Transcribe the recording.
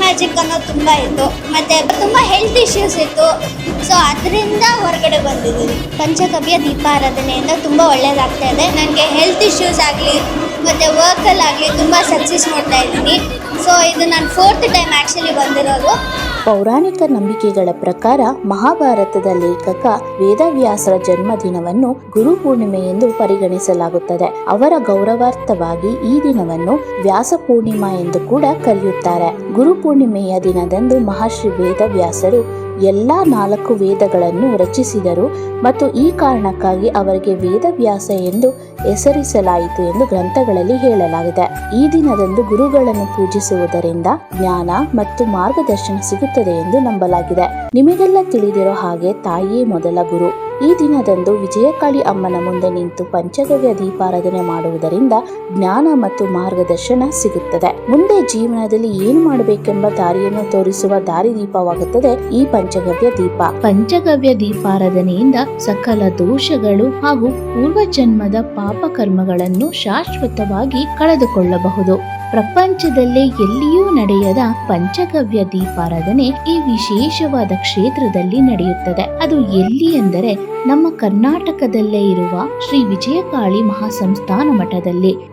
Magic ಅನ್ನೋದು ತುಂಬ ಇತ್ತು. ಮತ್ತು ತುಂಬ ಹೆಲ್ತ್ ಇಶ್ಯೂಸ್ ಇತ್ತು. ಸೊ ಅದರಿಂದ ಹೊರಗಡೆ ಬಂದಿದ್ದೀನಿ. ಪಂಚಗವ್ಯ ದೀಪಾರಾಧನೆಯಿಂದ ತುಂಬ ಒಳ್ಳೆಯದಾಗ್ತಾ ಇದೆ. ನನಗೆ ಹೆಲ್ತ್ ಇಶ್ಯೂಸ್ ಆಗಲಿ, ಮತ್ತು ವರ್ಕಲ್ಲಾಗಲಿ ತುಂಬ ಸಕ್ಸಸ್ ನೋಡ್ತಾ ಇದ್ದೀನಿ. ಸೊ ಇದು ನಾನು ಫೋರ್ತ್ ಟೈಮ್ ಆ್ಯಕ್ಚುಲಿ ಬಂದಿರೋದು. ಪೌರಾಣಿಕ ನಂಬಿಕೆಗಳ ಪ್ರಕಾರ ಮಹಾಭಾರತದ ಲೇಖಕ ವೇದವ್ಯಾಸರ ಜನ್ಮದಿನವನ್ನು ಗುರು ಪೂರ್ಣಿಮೆ ಎಂದು ಪರಿಗಣಿಸಲಾಗುತ್ತದೆ. ಅವರ ಗೌರವಾರ್ಥವಾಗಿ ಈ ದಿನವನ್ನು ವ್ಯಾಸ ಪೂರ್ಣಿಮಾ ಎಂದು ಕೂಡ ಕರೆಯುತ್ತಾರೆ. ಗುರು ಪೂರ್ಣಿಮೆಯ ದಿನದಂದು ಮಹರ್ಷಿ ವೇದವ್ಯಾಸರು ಎಲ್ಲಾ ನಾಲ್ಕು ವೇದಗಳನ್ನು ರಚಿಸಿದರು ಮತ್ತು ಈ ಕಾರಣಕ್ಕಾಗಿ ಅವರಿಗೆ ವೇದವ್ಯಾಸ ಎಂದು ಹೆಸರಿಸಲಾಯಿತು ಎಂದು ಗ್ರಂಥಗಳಲ್ಲಿ ಹೇಳಲಾಗಿದೆ. ಈ ದಿನದಂದು ಗುರುಗಳನ್ನು ಪೂಜಿಸುವುದರಿಂದ ಜ್ಞಾನ ಮತ್ತು ಮಾರ್ಗದರ್ಶನ ಸಿಗುತ್ತದೆ ಎಂದು ನಂಬಲಾಗಿದೆ. ನಿಮಗೆಲ್ಲ ತಿಳಿದಿರೋ ಹಾಗೆ ತಾಯಿಯೇ ಮೊದಲ ಗುರು. ಈ ದಿನದಂದು ವಿಜಯಕಾಳಿ ಅಮ್ಮನ ಮುಂದೆ ನಿಂತು ಪಂಚಗವ್ಯ ದೀಪಾರಾಧನೆ ಮಾಡುವುದರಿಂದ ಜ್ಞಾನ ಮತ್ತು ಮಾರ್ಗದರ್ಶನ ಸಿಗುತ್ತದೆ. ಮುಂದೆ ಜೀವನದಲ್ಲಿ ಏನು ಮಾಡಬೇಕೆಂಬ ದಾರಿಯನ್ನು ತೋರಿಸುವ ದಾರಿ ದೀಪವಾಗುತ್ತದೆ ಈ ಪಂಚಗವ್ಯ ದೀಪ. ಪಂಚಗವ್ಯ ದೀಪಾರಾಧನೆಯಿಂದ ಸಕಲ ದೋಷಗಳು ಹಾಗೂ ಪೂರ್ವ ಜನ್ಮದ ಪಾಪ ಕರ್ಮಗಳನ್ನು ಶಾಶ್ವತವಾಗಿ ಕಳೆದುಕೊಳ್ಳಬಹುದು. ಪ್ರಪಂಚದಲ್ಲೇ ಎಲ್ಲಿಯೂ ನಡೆಯದ ಪಂಚಗವ್ಯ ದೀಪಾರಾಧನೆ ಈ ವಿಶೇಷವಾದ ಕ್ಷೇತ್ರದಲ್ಲಿ ನಡೆಯುತ್ತದೆ. ಅದು ಎಲ್ಲಿ ಎಂದರೆ ನಮ್ಮ ಕರ್ನಾಟಕದಲ್ಲೇ ಇರುವ ಶ್ರೀ ವಿಜಯಕಾಳಿ ಮಹಾಸಂಸ್ಥಾನ ಮಠದಲ್ಲಿ.